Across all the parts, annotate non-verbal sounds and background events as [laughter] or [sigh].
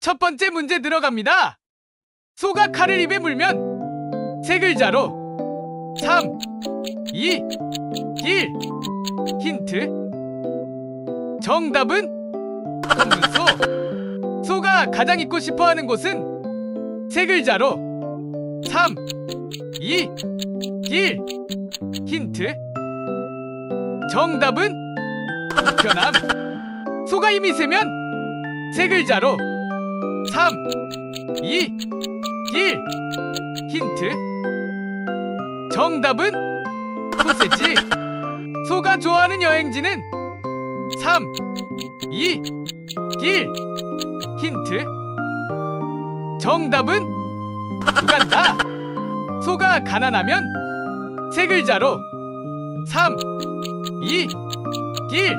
첫 번째 문제 들어갑니다. 소가 칼을 입에 물면 세 글자로 3, 2, 1 힌트. 정답은 검문소. 소가 가장 있고 싶어하는 곳은 세 글자로 3, 2, 1 힌트. 정답은 우편함. 소가 힘이 세면 세 글자로 3, 2, 1 힌트. 정답은 소세지. [laughs] 소가 좋아하는 여행지는 3, 2, 1 힌트. 정답은 우간다. 소가 가난하면 세 글자로 3, 2, 1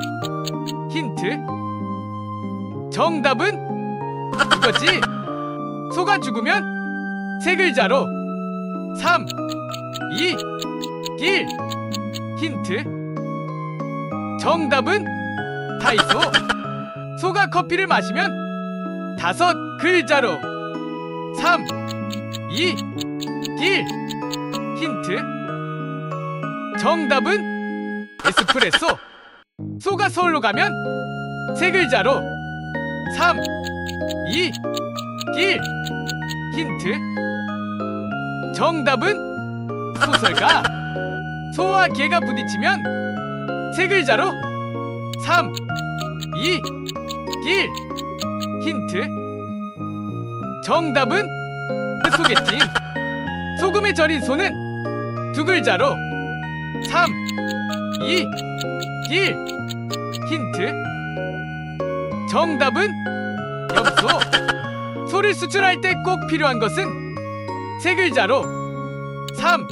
힌트. 정답은 이거지? 소가 죽으면 세 글자로 3, 2, 1 힌트. 정답은 다이소. 소가 커피를 마시면 다섯 글자로 3, 2, 1 힌트. 정답은 에스프레소. 소가 서울로 가면 세 글자로 3, 2, 1 힌트. 정답은 소설가. [laughs] 소와 개가 부딪히면 세 글자로 3, 2, 1 힌트. 정답은 소개팅. 소금에 절인 소는 두 글자로 3, 2, 1 힌트. 정답은 엽소. 소를 수출할 때 꼭 필요한 것은 세 글자로. 3,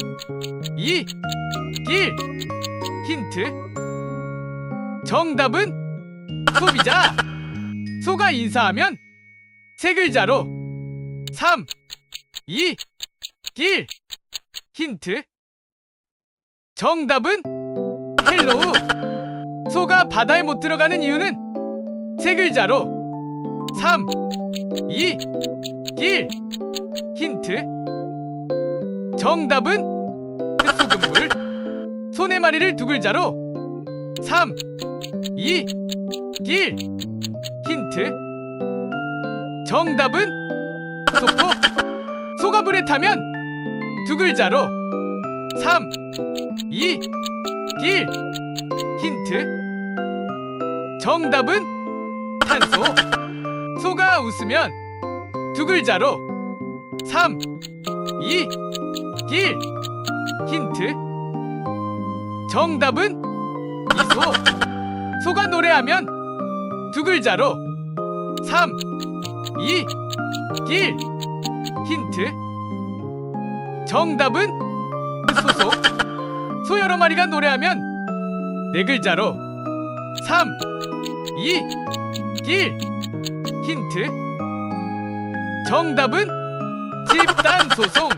2, 1 힌트. 정답은 소비자. 소가 인사하면 세 글자로. 3, 2, 1 힌트. 정답은 헬로우. 소가 바다에 못 들어가는 이유는 세 글자로 3, 2, 1 힌트. 정답은 흑소금물. 소네 마리를 두 글자로. 3, 2, 1 힌트. 정답은 소포 소가 불에 타면 두 글자로. 3, 2, 1 힌트. 정답은 탄소 소가 웃으면 두 글자로 3, 2, 1 힌트. 정답은 미소. 소가 노래하면 두 글자로 3, 2, 1 힌트. 정답은 소속 소 여러 마리가 노래하면 네 글자로 3, 2, 1 힌트? 정답은 집단 소송